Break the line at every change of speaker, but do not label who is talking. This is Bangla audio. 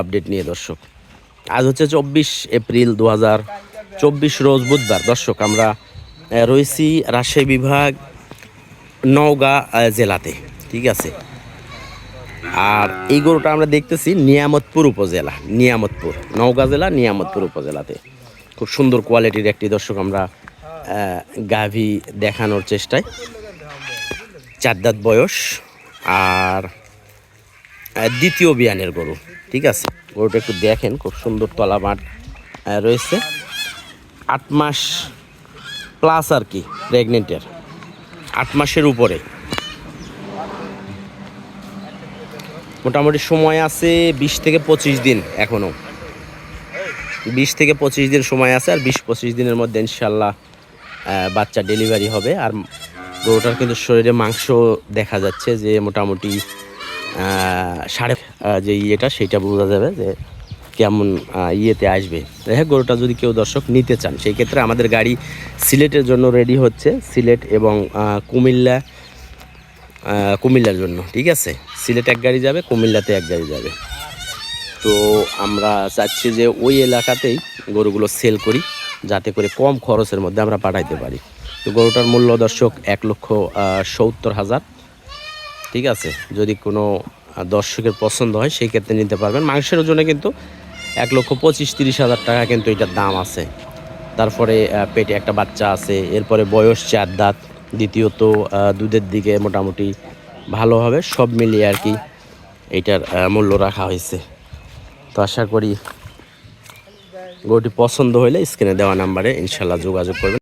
আপডেট নিয়ে দর্শক। আজ হচ্ছে চব্বিশ এপ্রিল দু হাজার চব্বিশ রোজ বুধবার। দর্শক, আমরা রয়েছি রাজশাহী বিভাগ নওগাঁ জেলাতে। ঠিক আছে? আর এই গরুটা আমরা দেখতেছি নিয়ামতপুর উপজেলা, নিয়ামতপুর, নওগাঁ জেলা, নিয়ামতপুর উপজেলাতে। খুব সুন্দর কোয়ালিটির একটি দর্শক আমরা গাভী দেখানোর চেষ্টায়। চার দাঁত বয়স, আর দ্বিতীয় বিয়ানের গরু। ঠিক আছে? গরুটা একটু দেখেন, খুব সুন্দর তলা মাঠ রয়েছে। আট মাস প্লাস আর কি প্রেগনেন্টের আট মাসের উপরে। মোটামুটি সময় আছে বিশ থেকে পঁচিশ দিন এখনও বিশ থেকে পঁচিশ দিন সময় আছে, আর বিশ পঁচিশ দিনের মধ্যে ইনশাল্লাহ বাচ্চা ডেলিভারি হবে। আর গরুটার কিন্তু শরীরে মাংস দেখা যাচ্ছে যে মোটামুটি সাড়ে যে ইয়েটা সেটা বোঝা যাবে যে কেমন ইয়েতে আসবে। হোক, গরুটা যদি কেউ দর্শক নিতে চান, সেই ক্ষেত্রে আমাদের গাড়ি সিলেটের জন্য রেডি হচ্ছে, সিলেট এবং কুমিল্লা কুমিল্লার জন্য, ঠিক আছে? সিলেট এক গাড়ি যাবে, কুমিল্লাতে এক গাড়ি যাবে। তো আমরা চাচ্ছি যে ওই এলাকাতেই গরুগুলো সেল করি, যাতে করে কম খরচের মধ্যে আমরা পাঠাইতে পারি। তো গরুটার মূল্য দর্শক এক লক্ষ সত্তর হাজার। ঠিক আছে? যদি কোনো দর্শকের পছন্দ হয় সেই ক্ষেত্রে নিতে পারবেন। মাংসের ওজনে কিন্তু এক লক্ষ পঁচিশ তিরিশ হাজার টাকা কিন্তু এটার দাম আছে। তারপরে পেটে একটা বাচ্চা আছে এরপরে বয়স চার দাঁত দ্বিতীয়ত দুধের দিকে মোটামুটি ভালো হবে সব মিলিয়ে আর কি এইটার আহ, মূল্য রাখা হয়েছে। তো আশা করি গরুটি পছন্দ হলে স্ক্রিনে দেওয়া নাম্বারে ইনশাল্লাহ যোগাযোগ করবেন।